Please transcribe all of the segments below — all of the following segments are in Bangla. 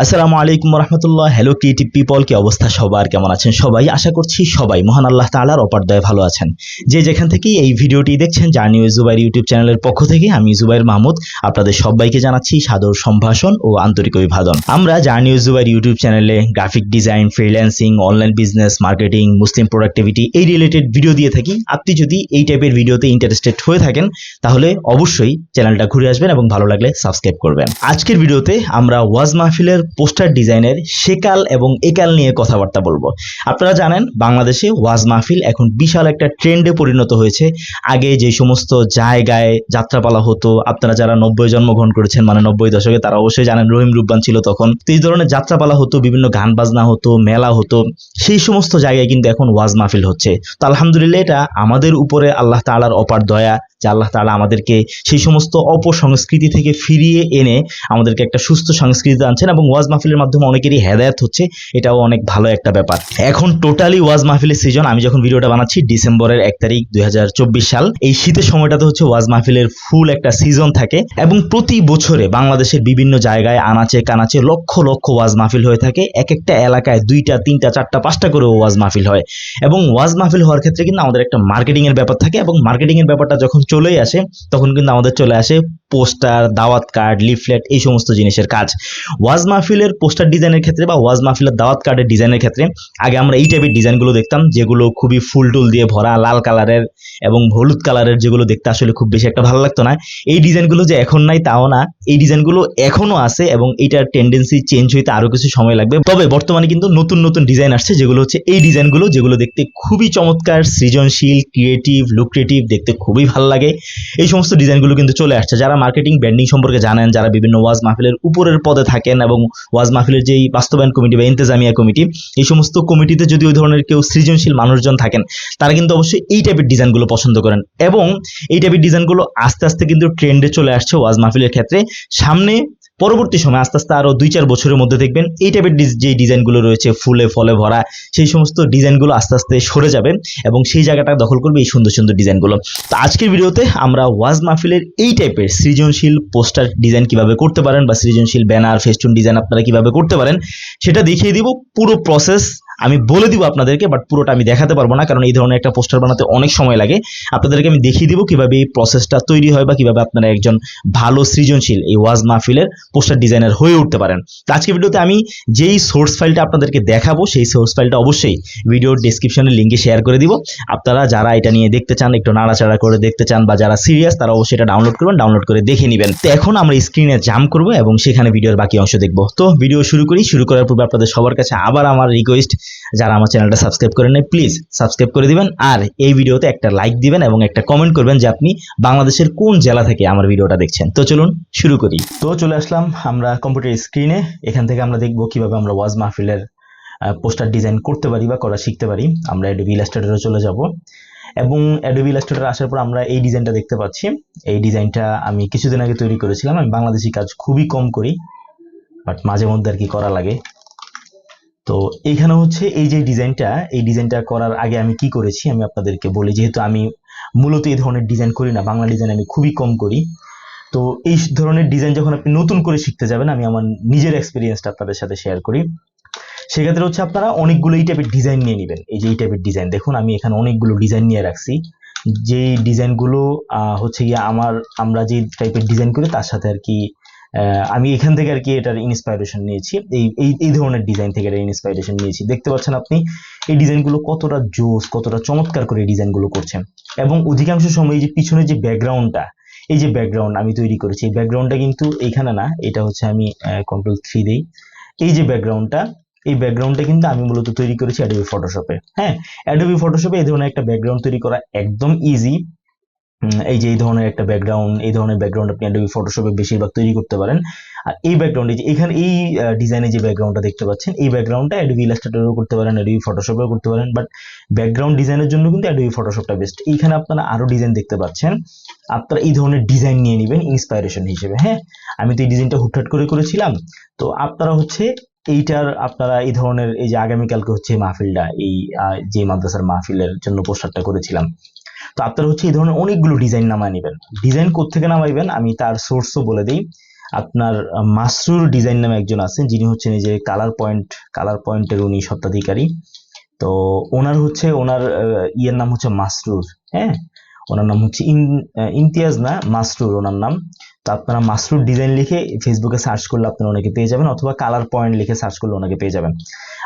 আসসালামু আলাইকুম রহমতুল্লাহ হ্যালো ক্রিয়েটিভ পিপল কি অবস্থা সবার? কেমন আছেন সবাই? আশা করছি সবাই মহান আল্লাহ তালার অপার দয়ে ভালো আছেন। যে যেখান থেকেই এই ভিডিওটি দেখছেন, জার্নি জুবাইর ইউটিউব চ্যানেলের পক্ষ থেকে আমি জুবাইর মাহমুদ আপনাদের সবাইকে জানাচ্ছি সাদর সম্ভাষণ ও আন্তরিক অভিবাদন। আমরা জার্নি জুবাইর ইউটিউব চ্যানেলে graphic design freelancing online business marketing Muslim productivity এই রিলেটেড ভিডিও দিয়ে থাকি। আপনি যদি এই টাইপের ভিডিওতে ইন্টারেস্টেড হয়ে থাকেন, তাহলে অবশ্যই চ্যানেলটা ঘুরে আসবেন এবং ভালো লাগলে সাবস্ক্রাইব করবেন। আজকের ভিডিওতে আমরা ওয়াজ মাহফিলের পোস্টার ডিজাইনের সেকাল এবং একাল নিয়ে কথাবার্তা বলব। আপনারা জানেন, বাংলাদেশে ওয়াজ মাহফিল এখন বিশাল একটা ট্রেন্ডে পরিণত হয়েছে। আগে যে সমস্ত জায়গায় যাত্রাপালা হতো, আপনারা যারা নব্বই জন্মগ্রহণ করেছেন মানে নব্বই দশকে, তারা অবশ্যই জানেন, রহিম রুব্বান ছিল তখন। এই ধরনের যাত্রাপালা হতো, বিভিন্ন গান বাজনা হতো, মেলা হতো, সেই সমস্ত জায়গায় কিন্তু এখন ওয়াজ মাহফিল হচ্ছে। তো আলহামদুলিল্লাহ, এটা আমাদের উপরে আল্লাহ তাআলার অপার দয়া। যে আল্লাহ তাআলা আমাদেরকে সেই সমস্ত অপসংস্কৃতি থেকে ফিরিয়ে এনে আমাদেরকে একটা সুস্থ সংস্কৃতি আনছেন এবং ওয়াজ মাহফিলের মাধ্যমে অনেকেরই হেদায়ত হচ্ছে, এটাও অনেক ভালো একটা ব্যাপার। এখন টোটালি ওয়াজ মাহফিলের সিজন আমি যখন ভিডিওটা বানাচ্ছি, ডিসেম্বরের এক তারিখ দুই হাজার চব্বিশ সাল, এই শীতের সময়টাতে হচ্ছে ওয়াজ মাহফিলের ফুল একটা সিজন থাকে এবং প্রতি বছরে বাংলাদেশের বিভিন্ন জায়গায় আনাচে কানাচে লক্ষ লক্ষ ওয়াজ মাহফিল হয়ে থাকে। এক একটা এলাকায় দুইটা, তিনটা, চারটা, পাঁচটা করে ওয়াজ মাহফিল হয় এবং ওয়াজ মাহফিল হওয়ার ক্ষেত্রে কিন্তু আমাদের একটা মার্কেটিং এর ব্যাপার থাকে এবং মার্কেটিং এর ব্যাপারটা যখন চলেই আসে তখন কিন্তু আমাদের চলে আসে পোস্টার, দাওয়াত কার্ড, লিফলেট এই সমস্ত জিনিসের কাজ। ওয়াজ মাহফিলের পোস্টার ডিজাইনের ক্ষেত্রে বা ওয়াজ মাহফিলের দাওয়াত কার্ডের ডিজাইনের ক্ষেত্রে, আগে আমরা এই টাইপের ডিজাইনগুলো দেখতাম, যেগুলো খুবই ফুল টুল দিয়ে ভরা, লাল কালারের এবং হলুদ কালারের যেগুলো দেখতে আসলে খুব বেশি একটা ভালো লাগতো না। এই ডিজাইনগুলো যে এখন নাই তাও না, এই ডিজাইনগুলো এখনও আছে এবং এটার টেন্ডেন্সি চেঞ্জ হইতে আরও কিছু সময় লাগবে। তবে বর্তমানে কিন্তু নতুন নতুন ডিজাইন আসছে, যেগুলো হচ্ছে এই ডিজাইনগুলো যেগুলো দেখতে খুবই চমৎকার, সৃজনশীল ক্রিয়েটিভ লুক্রেটিভ দেখতে খুবই ভালো লাগে। এই সমস্ত ডিজাইনগুলো কিন্তু চলে আসছে। যারা মার্কেটিং ব্র্যান্ডিং সম্পর্কে জানেন, যারা বিভিন্ন ওয়াজ মাহফিলের উপরের পদে থাকেন এবং ওয়াজ মাহফিলের যেই বাস্তবায়ন কমিটি বা ইন্তেজামিয়া কমিটি, এই সমস্ত কমিটিতে যদি ওই ধরনের কেউ সৃজনশীল মানুষজন থাকেন, তারা কিন্তু অবশ্যই এই টাইপের ডিজাইনগুলো পছন্দ করেন এবং এই টাইপের ডিজাইনগুলো আস্তে আস্তে কিন্তু ট্রেন্ডে চলে আসছে ওয়াজ মাহফিলের ক্ষেত্রে। সামনে পরবর্তী সময় আস্তে আস্তে আরও দুই চার বছরের মধ্যে দেখবেন এই টাইপের যে ডিজাইনগুলো রয়েছে, ফুলে, ফলে ভরা, সেই সমস্ত ডিজাইনগুলো আস্তে আস্তে সরে যাবে এবং সেই জায়গাটা দখল করবে এই সুন্দর সুন্দর ডিজাইনগুলো তো আজকের ভিডিওতে আমরা ওয়াজ মাহফিলের এই টাইপের সৃজনশীল পোস্টার ডিজাইন কীভাবে করতে পারেন বা সৃজনশীল ব্যানার ফেস্টুন ডিজাইন আপনারা কীভাবে করতে পারেন, সেটা দেখিয়ে দিব পুরো প্রসেস আমি বলে দিব আপনাদেরকে বাট পুরোটা আমি দেখাতে পারব না, কারণ এই ধরনের একটা পোস্টার বানাতে অনেক সময় লাগে। আপনাদেরকে আমি দেখিয়ে দিব কীভাবে এই প্রসেসটা তৈরি হয় বা কীভাবে আপনারা একজন ভালো সৃজনশীল এই ওয়াজ মাহফিলের পোস্টার ডিজাইনার হয়ে উঠতে পারেন। তো আজকে ভিডিওতে আমি যেই সোর্স ফাইলটা আপনাদেরকে দেখাবো, সেই সোর্স ফাইলটা অবশ্যই ভিডিওর ডিসক্রিপশনের লিঙ্কে শেয়ার করে দিব। আপনারা যারা এটা নিয়ে দেখতে চান, একটু নাড়াচাড়া করে দেখতে চান বা যারা সিরিয়াস তারা অবশ্যই এটা ডাউনলোড করবেন ডাউনলোড করে দেখে নেবেন। তো এখন আমরা স্ক্রিনে জাম করব এবং সেখানে ভিডিওর বাকি অংশ দেখব। তো ভিডিও শুরু করি, শুরু করার পূর্বে আপনাদের সবার কাছে আবার আমার রিকোয়েস্ট যারা আমার চ্যানেলটা সাবস্ক্রাইব করেন নাই প্লিজ সাবস্ক্রাইব করে দিবেন। আর এই ভিডিওতে একটা লাইক দিবেন এবং একটা কমেন্ট করবেন যে আপনি বাংলাদেশের কোন জেলা থেকে আমার ভিডিওটা দেখছেন। তো চলুন শুরু করি। তো চলে আসলাম আমরা কম্পিউটার স্ক্রিনে এখান থেকে আমরা দেখব কীভাবে আমরা ওয়াজ মাহফিলের পোস্টার ডিজাইন করতে পারি বা করা শিখতে পারি। আমরা অ্যাডোবি ইলাস্ট্রেটরে চলে যাব। এবং অ্যাডোবি ইলাস্ট্রেটর আসার পর আমরা এই ডিজাইনটা দেখতে পাচ্ছি। এই ডিজাইনটা আমি কিছুদিন আগে তৈরি করেছিলাম। আমি বাংলাদেশি কাজ খুবই কম করি বাট মাঝে মধ্যে আর কি করা লাগে। তো এইখানে হচ্ছে এই যে ডিজাইনটা, এই ডিজাইনটা করার আগে আমি কি করেছি আমি আপনাদেরকে বলি, যেহেতু আমি মূলত এই ধরনের ডিজাইন করি না, বাংলা ডিজাইন আমি খুবই কম করি। তো এই ধরনের ডিজাইন যখন আপনি নতুন করে শিখতে যাবেন, আমি আমার নিজের এক্সপিরিয়েন্সটা আপনাদের সাথে শেয়ার করি। সেক্ষেত্রে হচ্ছে আপনারা অনেকগুলো এই টাইপের ডিজাইন নিয়ে নেবেন। এই যে এই টাইপের ডিজাইন দেখুন আমি এখানে অনেকগুলো ডিজাইন নিয়ে রাখছি। যে ডিজাইনগুলো হচ্ছে গিয়ে আমার, আমরা যে টাইপের ডিজাইন করি, তার সাথে আর কি আমি এখান থেকে আর কি এটার ইন্সপাইরেশন নিয়েছি। এই এই ধরনের ডিজাইন থেকে এটার ইন্সপাইরেশন নিয়েছি। দেখতে পাচ্ছেন আপনি, এই ডিজাইনগুলো কতটা জোস, কতটা চমৎকার করে ডিজাইনগুলো করছেন। এবং অধিকাংশ সময় এই যে পিছনে যে ব্যাকগ্রাউন্ডটা এই যে ব্যাকগ্রাউন্ড আমি তৈরি করেছি, এই ব্যাকগ্রাউন্ডটা কিন্তু এইখানে না, এটা হচ্ছে আমি কন্ট্রোল থ্রি দিই। এই যে ব্যাকগ্রাউন্ডটা এই ব্যাকগ্রাউন্ডটা কিন্তু আমি মূলত তৈরি করেছি অ্যাডোবি ফটোশপে হ্যাঁ অ্যাডোবি ফটোশপে এই ধরনের একটা ব্যাকগ্রাউন্ড তৈরি করা একদম ইজি এই যে এই ধরনের একটা ব্যাকগ্রাউন্ড এই ধরনের ব্যাকগ্রাউন্ড আপনি অ্যাডোবি ফটোশপে বেশিরভাগ তৈরি করতে পারেন। আর এই ব্যাকগ্রাউন্ডে যে এখানে এই ডিজাইনে যে ব্যাকগ্রাউন্ডটা দেখতে পাচ্ছেন, এই ব্যাকগ্রাউন্ডটা অ্যাডোবি ইলাস্ট্রেটরও করতে পারেন অ্যাডোবি ফটোশপেও করতে পারেন বাট ব্যাকগ্রাউন্ড ডিজাইনের জন্য কিন্তু অ্যাডোবি ফটোশপটা বেস্ট এইখানে আপনারা আরও ডিজাইন দেখতে পাচ্ছেন। আপনারা এই ধরনের ডিজাইন নিয়ে নেবেন ইন্সপাইরেশন হিসেবে হ্যাঁ? আমি তো এই ডিজাইনটা হুটহাট করে করেছিলাম। তো আপনারা হচ্ছে এইটার, আপনারা এই ধরনের এই যে আগামীকালকে হচ্ছে মাহফিলটা, এই যে মাদ্রাসার মাহফিলের জন্য পোস্টারটা করেছিলাম তো আপনারা হচ্ছে এই ধরনের অনেকগুলো ডিজাইন নামায় নেবেন। ডিজাইন কোথেকে নামাইবেন আমি তার সোর্সও বলে দিই। আপনার মাসরুর ডিজাইন নামে একজন আছেন, যিনি হচ্ছেন এই যে কালার পয়েন্ট কালার পয়েন্টের উনি স্বত্বাধিকারী। তো ওনার হচ্ছে, ওনার ইয়ের নাম হচ্ছে মাসরুর হ্যাঁ? ওনার নাম হচ্ছে ইমতিয়াজ না, মাসরুর ওনার নাম। তো আপনারা মাসরুর ডিজাইন লিখে ফেসবুকে সার্চ করলে আপনারা ওনাকে পেয়ে যাবেন, অথবা কালার পয়েন্ট লিখে সার্চ করলে ওনাকে পেয়ে যাবেন।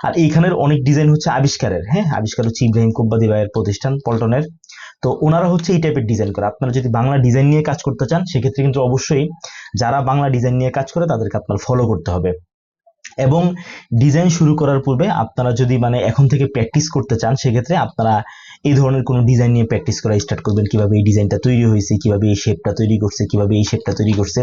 আর এইখানের অনেক ডিজাইন হচ্ছে আবিষ্কারের হ্যাঁ? আবিষ্কার হচ্ছে ইব্রাহিম কুব্বাদি ভাইয়ের প্রতিষ্ঠান, পল্টনের। তো ওনারা হচ্ছে এই টাইপের ডিজাইন করে। আপনারা যদি বাংলা ডিজাইন নিয়ে কাজ করতে চান, সেক্ষেত্রে কিন্তু অবশ্যই যারা বাংলা ডিজাইন নিয়ে কাজ করে, তাদেরকে আপনার ফলো করতে হবে। এবং ডিজাইন শুরু করার পূর্বে আপনারা যদি মানে এখন থেকে প্র্যাকটিস করতে চান, সেক্ষেত্রে আপনারা এই ধরনের কোনো ডিজাইন নিয়ে প্র্যাকটিস করা স্টার্ট করবেন। কীভাবে এই ডিজাইনটা তৈরি হয়েছে, কীভাবে এই শেপটা তৈরি করছে, কীভাবে এই শেপটা তৈরি করছে।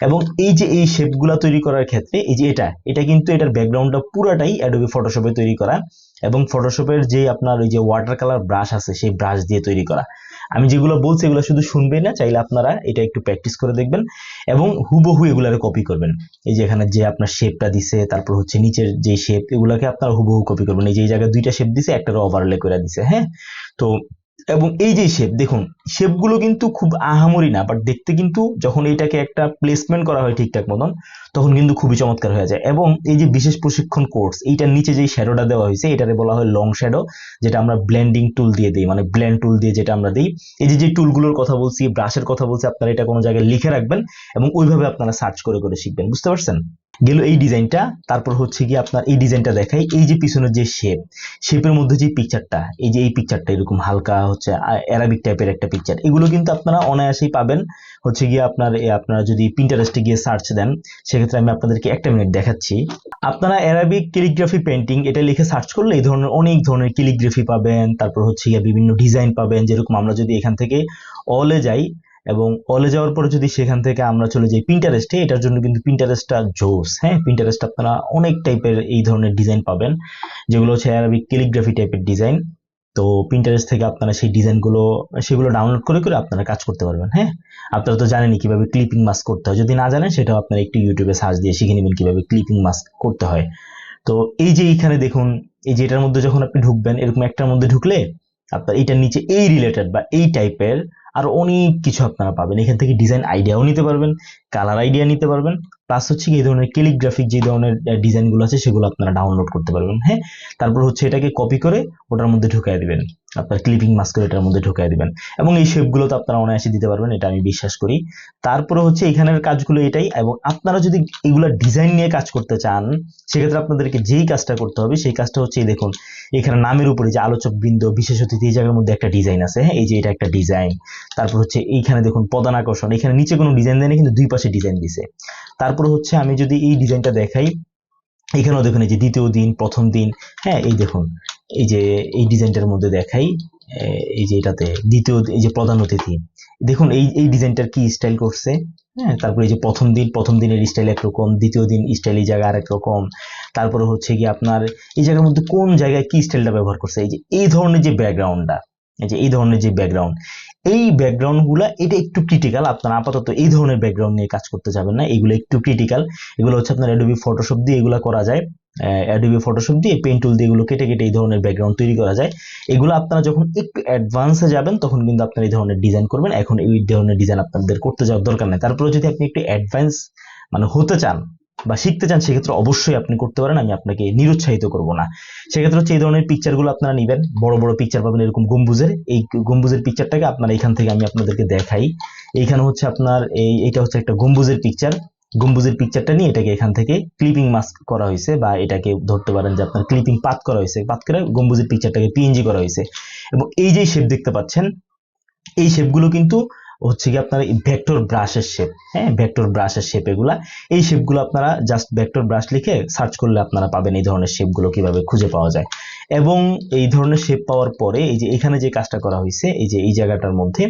এবং এই যে এই শেপগুলো তৈরি করার ক্ষেত্রে, এই যে এটা এটা কিন্তু এটার ব্যাকগ্রাউন্ডটা পুরাটাই অ্যাডোবি ফটোশপে তৈরি করা। এবং ফটোশপের যে আপনার ওই যে ওয়াটার কালার ব্রাশ আছে, সেই ব্রাশ দিয়ে তৈরি করা। আমি যেগুলো বলছি এগুলো শুধু শুনবেন না, চাইলে আপনারা এটা একটু প্র্যাকটিস করে দেখবেন এবং হুবহু এগুলারে কপি করবেন। এই যে এখানে যে আপনার শেপটা দিছে, তারপর হচ্ছে নিচের যে শেপ এগুলাকে আপনারা হুবহু কপি করবেন। এই যে এই জায়গায় দুইটা শেপ দিছে একটা ওভারলে করে দিছে হ্যাঁ? তো এবং এই যে শেপ দেখুন শেপগুলো কিন্তু খুব আহামরি না বাট দেখতে কিন্তু যখন এটাকে একটা প্লেসমেন্ট করা হয় ঠিকঠাক মতন, তখন কিন্তু খুবই চমৎকার হয়ে যায়। এবং এই যে বিশেষ প্রশিক্ষণ কোর্স এইটার নিচে যে শ্যাডোটা দেওয়া হয়েছে, এটারে বলা হয় লং শ্যাডো যেটা আমরা ব্লেন্ডিং টুল দিয়ে দিই মানে ব্লেন্ড টুল দিয়ে যেটা আমরা দিই। এই যে যে টুলগুলোর কথা বলছি ব্রাশের কথা বলছি, আপনারা এটা কোনো জায়গায় লিখে রাখবেন এবং ওইভাবে আপনারা সার্চ করে করে শিখবেন, বুঝতে পারছেন? গেল এই ডিজাইনটা, তারপর হচ্ছে কি আপনার এই ডিজাইনটা দেখাই, এই যে পিছনের যে শেপ শেপের মধ্যে যে পিকচারটা এই যে এই পিকচারটা এরকম হালকা হচ্ছে অ্যারাবিক টাইপের একটা পিকচার এগুলো কিন্তু আপনারা অনায়াসেই পাবেন। হচ্ছে গিয়ে আপনার আপনারা যদি পিন্টারেস্টে গিয়ে সার্চ দেন, সেক্ষেত্রে আমি আপনাদেরকে একটা মিনিট দেখাচ্ছি। আপনারা অ্যারাবিক ক্যালিগ্রাফি পেন্টিং এটা লিখে সার্চ করলে এই ধরনের অনেক ধরনের ক্যালিগ্রাফি পাবেন, তারপর হচ্ছে গিয়ে বিভিন্ন ডিজাইন পাবেন, যেরকম আমরা যদি এখান থেকে অলে যাই এবং অলে যাওয়ার পরে যদি সেখান থেকে আমরা চলে যাই পিন্টারেস্টে এটার জন্য কিন্তু পিন্টারেস্টটা জোস হ্যাঁ? পিন্টারেস্ট আপনারা অনেক টাইপের এই ধরনের ডিজাইন পাবেন, যেগুলো হচ্ছে অ্যারাবিক ক্যালিগ্রাফি টাইপের ডিজাইন তো পিন্টারেস্ট থেকে আপনারা সেই ডিজাইনগুলো সেগুলো ডাউনলোড করে করে আপনারা কাজ করতে পারবেন হ্যাঁ? আপনারা তো জানেনই কীভাবে ক্লিপিং মাস্ক করতে হয়। যদি না জানেন, সেটাও আপনারা একটু ইউটিউবে সার্চ দিয়ে শিখে নেবেন কীভাবে ক্লিপিং মাস্ক করতে হয়। তো এই যে এইখানে দেখুন, এই যে এটার মধ্যে যখন আপনি ঢুকবেন, এরকম একটার মধ্যে ঢুকলে আপনার এটার নিচে এই রিলেটেড বা এই টাইপের আর অনেক কিছু আপনারা পাবেন। এখান থেকে ডিজাইন আইডিয়াও নিতে পারবেন কালার আইডিয়া নিতে পারবেন প্লাস হচ্ছে কি এই ধরনের ক্যালিগ্রাফিক যে ধরনের ডিজাইনগুলো আছে সেগুলো আপনারা ডাউনলোড করতে পারবেন হ্যাঁ? তারপর হচ্ছে এটাকে কপি করে ওটার মধ্যে ঢুকাই দিবেন। আপনার ক্লিপিং মাস্ক এটার মধ্যে ঢুকাই দিবেন। এবং এই শেপগুলো তো আপনারা অনায়াসে দিতে পারবেন, এটা আমি বিশ্বাস করি। তারপরে হচ্ছে এখানের কাজগুলো এটাই, এবং আপনারা যদি এগুলো ডিজাইন নিয়ে কাজ করতে চান, সেক্ষেত্রে আপনাদেরকে যেই কাজটা করতে হবে, সেই কাজটা হচ্ছে এই দেখুন, এখানে নামের উপরে যে আলোচক বৃন্দ বিশেষ অতিথি এই জায়গার মধ্যে একটা ডিজাইন আছে হ্যাঁ? এই যে এটা একটা ডিজাইন তারপর হচ্ছে এইখানে দেখুন প্রধান আকর্ষণ এখানে নিচে কোনো ডিজাইন দেয়নি, কিন্তু দুই পাশে ডিজাইন দিছে। তারপর হচ্ছে আমি যদি এই ডিজাইনটা দেখাই, এখানেও দেখুন এই যে দ্বিতীয় দিন, প্রথম দিন হ্যাঁ? এই দেখুন এই যে, এই ডিজাইনটার মধ্যে দেখাই এই যে এটাতে দ্বিতীয়, এই যে প্রধান অতিথি। দেখুন, এই এই ডিজাইনটার কি স্টাইল করছে? হ্যাঁ তারপরে এই যে প্রথম দিন, প্রথম দিনের স্টাইল একরকম, দ্বিতীয় দিন স্টাইল এই জায়গায় আরেক রকম তারপরে হচ্ছে কি আপনার এই জায়গার মধ্যে কোন জায়গায় কি স্টাইলটা ব্যবহার করছে? এই যে, এই ধরনের যে ব্যাকগ্রাউন্ডটা এই যে, এই ধরনের যে ব্যাকগ্রাউন্ড এই ব্যাকগ্রাউন্ডগুলা এটা একটু ক্রিটিক্যাল আপনারা আপাতত এই ধরনের ব্যাকগ্রাউন্ড নিয়ে কাজ করতে যাবেন না, এগুলো একটু ক্রিটিক্যাল এগুলো হচ্ছে আপনার অ্যাডোবি ফটোশপ দিয়ে এগুলো করা যায়। অ্যাডোবি ফটোশপ দিয়ে পেন টুল দিয়ে এগুলো কেটে কেটে এই ধরনের ব্যাকগ্রাউন্ড তৈরি করা যায়। এগুলো আপনারা যখন একটু অ্যাডভান্সে যাবেন, তখন কিন্তু আপনারা এই ধরনের ডিজাইন করবেন। এখন এই ধরনের ডিজাইন আপনাদের করতে যাওয়ার দরকার নেই। তারপরে যদি আপনি একটু অ্যাডভান্স মানে হতে চান বা শিখতে চান, সেক্ষেত্রে অবশ্যই আপনি করতে পারেন। আমি আপনাকে নিরুৎসাহিত করব না। সেক্ষেত্রে হচ্ছে এই ধরনের পিকচারগুলো আপনারা নেবেন। বড় বড় পিকচার পাবেন এরকম গম্বুজের। এই গম্বুজের পিকচারটাকে আপনারা এখান থেকে আমি আপনাদেরকে দেখাই। এইখানে হচ্ছে আপনার এই এটা হচ্ছে একটা গম্বুজের পিকচার গম্বুজের পিকচারটা নিয়ে এটাকে এখান থেকে ক্লিপিং মাস্ক করা হয়েছে বা এটাকে ধরতে পারেন যে আপনার ক্লিপিং পাত করা হয়েছে। পাত করে গম্বুজের পিকচারটাকে পিএনজি করা হয়েছে। এবং এই যে শেপ দেখতে পাচ্ছেন, এই শেপগুলো কিন্তু হচ্ছে কি আপনার ভেক্টর ব্রাশের শেপ হ্যাঁ? ভেক্টর ব্রাশের শেপ এগুলা। এই শেপগুলো আপনারা জাস্ট ভেক্টর ব্রাশ লিখে সার্চ করলে আপনারা পাবেন এই ধরনের শেপগুলো কীভাবে খুঁজে পাওয়া যায়। এবং এই ধরনের শেপ পাওয়ার পরে এই যে এখানে যে কাজটা করা হয়েছে, এই যে এই জায়গাটার মধ্যে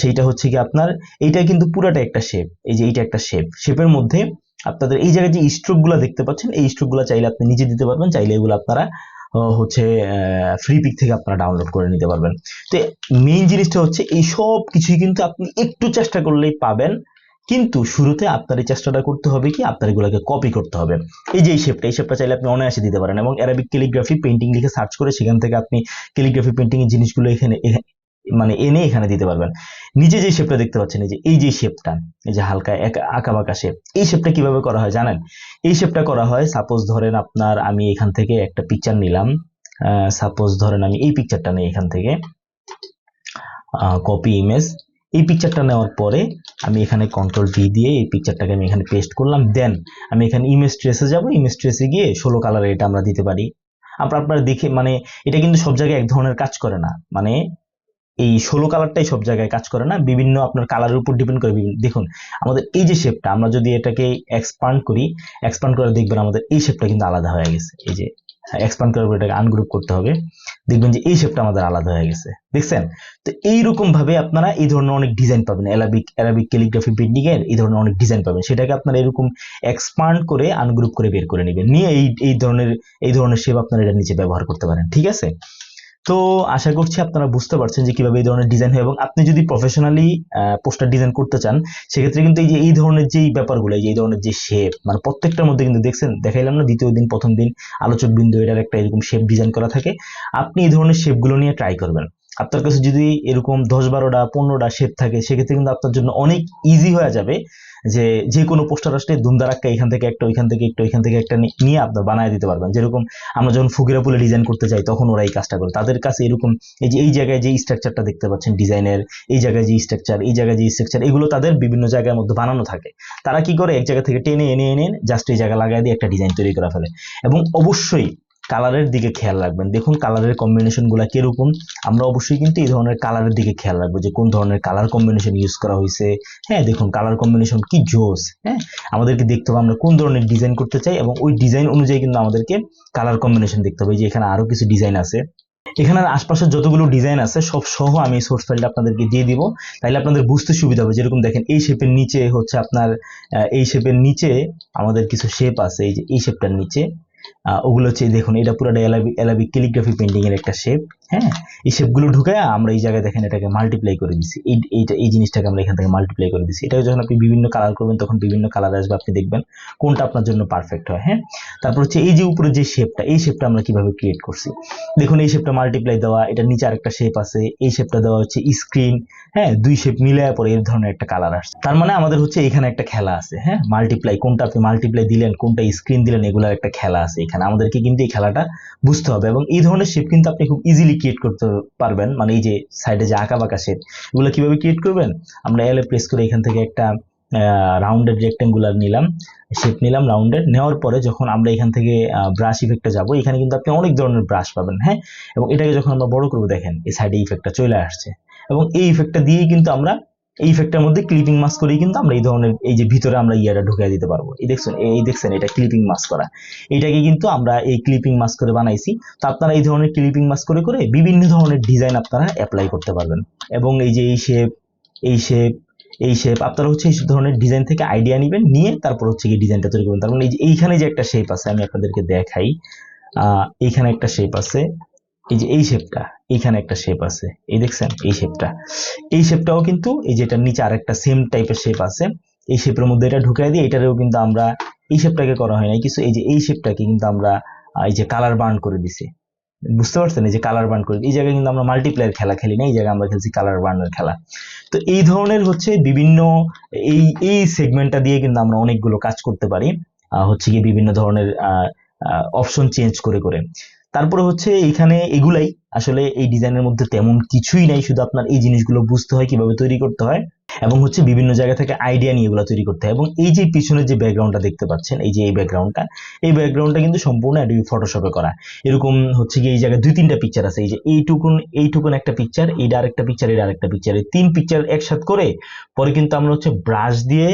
সেইটা হচ্ছে কি আপনার, এইটা কিন্তু পুরাটা একটা শেপ এই যে এইটা একটা শেপ শেপের মধ্যে আপনাদের এই জায়গায় যে স্ট্রোকগুলো দেখতে পাচ্ছেন, এই স্ট্রোকগুলো চাইলে আপনি নিজে দিতে পারবেন, চাইলে এগুলো আপনারা হচ্ছে ফ্রি পিক থেকে আপনারা ডাউনলোড করে নিতে পারবেন। তো মেইন জিনিসটা হচ্ছে এই সব কিছুই কিন্তু আপনি একটু চেষ্টা করলেই পাবেন কিন্তু শুরুতে আপনার এই চেষ্টাটা করতে হবে কি? আপনার এগুলোকে কপি করতে হবে। এই যে এই শেপটা এই শেপটা চাইলে আপনি অনায়াসে দিতে পারেন এবং অ্যারাবিক ক্যালিগ্রাফি পেন্টিং লিখে সার্চ করে সেখান থেকে আপনি ক্যালিগ্রাফি পেন্টিং এর জিনিসগুলো এখানে মানে এনে এখানে দিতে পারবেন। নিচে যে শেপটা দেখতে পাচ্ছেন, এই যে এই যে শেপটা এই যে হালকা এক, আঁকা বাঁকা শেপ এই শেপটা কীভাবে করা হয় জানেন? এই শেপটা করা হয় সাপোজ ধরেন আপনার আমি এখান থেকে একটা পিকচার নিলাম সাপোজ ধরেন আমি এই পিকচারটা নিই এখান থেকে কপি ইমেজ এই পিকচারটা নেওয়ার পরে আমি এখানে কন্ট্রোল ভি দিয়ে এই পিকচারটাকে আমি এখানে পেস্ট করলাম। দেন আমি এখানে ইমেজ ট্রেসে যাব। ইমেজ ট্রেসে গিয়ে ষোলো কালারে এটা আমরা দিতে পারি। আপনার আপনারা দেখে মানে এটা কিন্তু সব জায়গায় এক ধরনের কাজ করে না। মানে এই ষোলো কালারটাই সব জায়গায় কাজ করে না। বিভিন্ন আপনার কালারের উপর ডিপেন্ড করে দেখুন, আমাদের এই যে শেপটা আমরা যদি এটাকে এক্সপান্ড করি এক্সপান্ড করে দেখবেন আমাদের এই শেপটা কিন্তু আলাদা হয়ে গেছে। এই যে এক্সপান্ড করার পর এটাকে আনগ্রুপ করতে হবে। দেখবেন যে এই শেপটা আমাদের আলাদা হয়ে গেছে। দেখছেন? তো এইরকম ভাবে আপনারা এই ধরনের অনেক ডিজাইন পাবেন। অ্যারাবিক অ্যারাবিক ক্যালিগ্রাফি পেন্টিংয়ের এই ধরনের অনেক ডিজাইন পাবেন। সেটাকে আপনারা এরকম এক্সপ্যান্ড করে আনগ্রুপ করে বের করে নেবেন। নিয়ে এই এই ধরনের এই ধরনের শেপ আপনারা এটা নিচে ব্যবহার করতে পারেন। ঠিক আছে? তো আশা করছি আপনারা বুঝতে পারছেন যে কীভাবে এই ধরনের ডিজাইন হয় এবং আপনি যদি প্রফেশনালি পোস্টার ডিজাইন করতে চান, সেক্ষেত্রে কিন্তু এই যে, এই ধরনের যেই ব্যাপারগুলো, এই ধরনের যে শেপ মানে প্রত্যেকটার মধ্যে কিন্তু দেখছেন, দেখাইলাম না দ্বিতীয় দিন, প্রথম দিন আলোচক বিন্দু এটার একটা এরকম শেপ ডিজাইন করা থাকে। আপনি এই ধরনের শেপগুলো নিয়ে ট্রাই করবেন। আপনার কাছে যদি এরকম দশ বারোটা, পনেরোটা শেপ থাকে, সেক্ষেত্রে কিন্তু আপনার জন্য অনেক ইজি হয়ে যাবে যে যে কোনো পোস্টার আসলে ধুমধারাক্কা এখান থেকে একটা, ওইখান থেকে একটা, ওইখান থেকে একটা নিয়ে আপনার বানায় দিতে পারবেন। যেরকম আমরা যখন ফুকিরা ফুলে ডিজাইন করতে চাই তখন ওরা এই কাজটা করে। তাদের কাছে এরকম এই যে, এই জায়গায় যে স্ট্রাকচারটা দেখতে পাচ্ছেন ডিজাইনের এই জায়গায় যে স্ট্রাকচার এই জায়গায় যে স্ট্রাকচার এগুলো তাদের বিভিন্ন জায়গার মধ্যে বানানো থাকে। তারা কি করে? এক জায়গা থেকে টেনে এনে এনে জাস্ট এই জায়গা লাগাই দিয়ে একটা ডিজাইন তৈরি করে ফেলে। এবং অবশ্যই কালারের দিকে খেয়াল রাখবেন। দেখুন কালারের কম্বিনেশনগুলা কীরকম? আমরা অবশ্যই কিন্তু এই ধরনের কালারের দিকে খেয়াল রাখব যে কোন ধরনের কালার কম্বিনেশন ইউজ করা হয়েছে হ্যাঁ দেখুন কালার কম্বিনেশন কি জোস হ্যাঁ? আমাদেরকে দেখতে হবে আমরা কোন ধরনের ডিজাইন করতে চাই এবং ওই ডিজাইন অনুযায়ী কিন্তু আমাদেরকে কালার কম্বিনেশন দেখতে হবে। যে এখানে আরও কিছু ডিজাইন আছে। এখানে আশপাশের যতগুলো ডিজাইন আছে, সব সহ আমি সোর্স ফাইলটা আপনাদেরকে দিয়ে দিব। তাইলে আপনাদের বুঝতে সুবিধা হবে। যেরকম দেখেন, এই শেপের নিচে হচ্ছে আপনার এই শেপের নিচে আমাদের কিছু শেপ আছে। এই যে এই শেপটার নিচে ওগুলো হচ্ছে দেখুন এটা পুরোটা এলাবি এলাবি ক্যালিগ্রাফি পেন্টিংয়ের একটা শেপ হ্যাঁ? এই শেপগুলো ঢুকায় আমরা এই জায়গায় দেখেন এটাকে মাল্টিপ্লাই করে দিছি। এই, এইটা, এই জিনিসটাকে আমরা এখান থেকে মাল্টিপ্লাই করে দিছি। এটাকে যখন আপনি বিভিন্ন কালার করবেন, তখন বিভিন্ন কালার আসবে, আপনি দেখবেন কোনটা আপনার জন্য পারফেক্ট হয় হ্যাঁ? তারপর হচ্ছে এই যে উপরে যে শেপটা এই শেপটা আমরা কীভাবে ক্রিয়েট করছি? দেখুন, এই শেপটা মাল্টিপ্লাই দেওয়া এটা নিচে আরেকটা শেপ আছে, এই শেপটা দেওয়া হচ্ছে স্ক্রিন হ্যাঁ? দুই শেপ মিলে পরে এই ধরনের একটা কালার আসছে। তার মানে আমাদের হচ্ছে এখানে একটা খেলা আছে হ্যাঁ? মাল্টিপ্লাই কোনটা আপনি মাল্টিপ্লাই দিলেন, কোনটা স্ক্রিন দিলেন, এগুলোর একটা খেলা আছে এখানে। আমাদেরকে কিন্তু এই খেলাটা বুঝতে হবে এবং এই ধরনের শেপ কিন্তু আপনি খুব ইজিলি ক্রিয়েট করতে পারবেন মানে এই যে সাইডে যে আঁকা বাঁকা শেপ এগুলো কীভাবে ক্রিয়েট করবেন? আমরা এলে প্রেস করে এখান থেকে একটা রাউন্ডেড রেক্টেঙ্গুলার নিলাম শেপ নিলাম রাউন্ডেড নেওয়ার পরে যখন আমরা এখান থেকে ব্রাশ ইফেক্টে যাব, এখানে কিন্তু আপনি অনেক ধরনের ব্রাশ পাবেন হ্যাঁ? এবং এটাকে যখন আমরা বড় করব দেখেন, এই সাইডে ইফেক্টটা চলে আসছে। এবং এই ইফেক্টটা দিয়েই কিন্তু আমরা এই ইফেক্টের মধ্যে ক্লিপিং মাস্ক করেই কিন্তু আমরা এই ধরনের, এই যে ভিতরে আমরা ইয়াটা ঢুকিয়ে দিতে পারব। এই দেখছেন এই দেখছেন এটা ক্লিপিং মাস্ক করা। এটাকে কিন্তু আমরা এই ক্লিপিং মাস্ক করে বানাইছি। তো আপনারা এই ধরনের ক্লিপিং মাস্ক করে করে বিভিন্ন ধরনের ডিজাইন আপনারা অ্যাপ্লাই করতে পারবেন। এবং এই যে এই শেপ এই শেপ এই শেপ আপনারা হচ্ছে এই ধরনের ডিজাইন থেকে আইডিয়া নেবেন, নিয়ে তারপর হচ্ছে কি ডিজাইনটা তৈরি করবেন। তার মানে এই যে এইখানে যে একটা শেপ আছে, আমি আপনাদেরকে দেখাই। এইখানে একটা শেপ আছে। এই যে এই শেপটা এইখানে একটা শেপ আছে। এই দেখছেন? এই শেপটা এই শেপটাও কিন্তু এই যেটার নিচে আরেকটা সেম টাইপের শেপ আছে। এই শেপের মধ্যে এটা ঢুকাই দিয়ে এটারেও কিন্তু আমরা এই শেপটাকে করা হয় নাই। কিছু এই যে এই শেপটাকে কিন্তু আমরা এই যে কালার বার্ন করে দিছি। বুঝতে পারছেন? এই যে কালার বার্ন করে, এই জায়গায় কিন্তু আমরা মাল্টিপ্লায়ার খেলা খেলি না এই জায়গায় আমরা খেলছি কালার বার্নের খেলা। তো এই ধরনের হচ্ছে বিভিন্ন, এই এই সেগমেন্টটা দিয়ে কিন্তু আমরা অনেকগুলো কাজ করতে পারি। হচ্ছে কি বিভিন্ন ধরনের অপশন চেঞ্জ করে করে। তারপরে হচ্ছে এইখানে এগুলাই। আসলে এই ডিজাইনের মধ্যে তেমন কিছুই নাই শুধু আপনার এই জিনিসগুলো বুঝতে হয় কীভাবে তৈরি করতে হয় এবং হচ্ছে বিভিন্ন জায়গা থেকে আইডিয়া নিয়ে এগুলো তৈরি করতে হয়। এবং এই যে পিছনের যে ব্যাকগ্রাউন্ডটা দেখতে পাচ্ছেন এই যে এই ব্যাকগ্রাউন্ডটা এই ব্যাকগ্রাউন্ডটা কিন্তু সম্পূর্ণ অ্যাডোবি ফটোশপে করা। এরকম হচ্ছে কি এই জায়গায় দুই তিনটা পিকচার আছে। এই যে এইটুকুন এইটুকুন একটা পিকচার এইটা আরেকটা পিকচার এটা আরেকটা পিকচার এই তিন পিকচার একসাথে করে পরে কিন্তু আমরা হচ্ছে ব্রাশ দিয়ে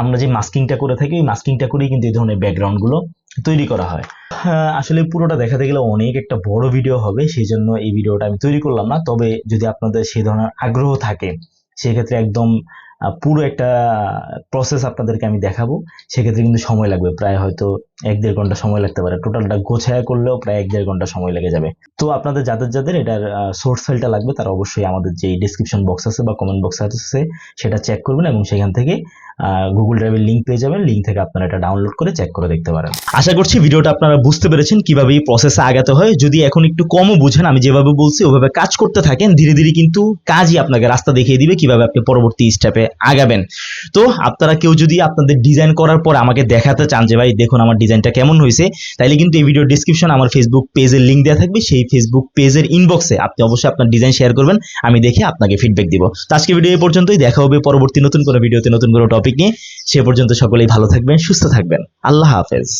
আমরা যে মাস্কিংটা করে থাকি ওই মাস্কিংটা করেই কিন্তু এই ধরনের ব্যাকগ্রাউন্ডগুলো তৈরি করা হ্যাঁ, আসলে পুরোটা দেখাতে গেলে অনেক একটা বড় ভিডিও হবে সেই জন্য এই ভিডিওটা আমি তৈরি করলাম না। তবে যদি আপনাদের সেই ধরনের আগ্রহ থাকে, সেক্ষেত্রে একদম পুরো একটা প্রসেস আপনাদেরকে আমি দেখাবো। সেক্ষেত্রে কিন্তু সময় লাগবে, প্রায় হয়তো এক দেড় ঘণ্টা সময় লাগতে পারে। টোটালটা গোছায়া করলেও প্রায় এক দেড় ঘণ্টা সময় লেগে যাবে। তো আপনাদের যাদের যাদের এটার সোর্স ফাইলটা লাগবে, তারা অবশ্যই আমাদের যে ডিসক্রিপশন বক্স আছে বা কমেন্ট বক্স আছে সেটা চেক করবেন এবং সেখান থেকে গুগল ড্রাইভের লিঙ্ক পেয়ে যাবেন। লিঙ্ক থেকে আপনারা এটা ডাউনলোড করে চেক করে দেখতে পারেন। আশা করছি ভিডিওটা আপনারা বুঝতে পেরেছেন কীভাবে এই প্রসেসে আগাতে হয়। যদি এখন একটু কমও বুঝেন, আমি যেভাবে বলছি ওভাবে কাজ করতে থাকেন, ধীরে ধীরে কিন্তু কাজই আপনাকে রাস্তা দেখিয়ে দিবে কীভাবে আপনি পরবর্তী স্টেপে আগাবেন। তো আপনারা কেউ যদি আপনাদের ডিজাইন করার পর আমাকে দেখাতে চান যে, ভাই, দেখুন আমার ডিজাইনটা কেমন হয়েছে, তাইলে কিন্তু এই ভিডিও ডিসক্রিপশন আমার ফেসবুক পেজের লিঙ্ক দেওয়া থাকবে, সেই ফেসবুক পেজের ইনবক্সে আপনি অবশ্যই আপনার ডিজাইন শেয়ার করবেন, আমি দেখে আপনাকে ফিডব্যাক দিব। তো আজকে ভিডিও এ পর্যন্তই, দেখা হবে পরবর্তী নতুন কোনো ভিডিওতে নতুন কোনো টপিক নিয়ে। সে পর্যন্ত সকলেই ভালো থাকবেন, সুস্থ থাকবেন। আল্লাহ হাফেজ।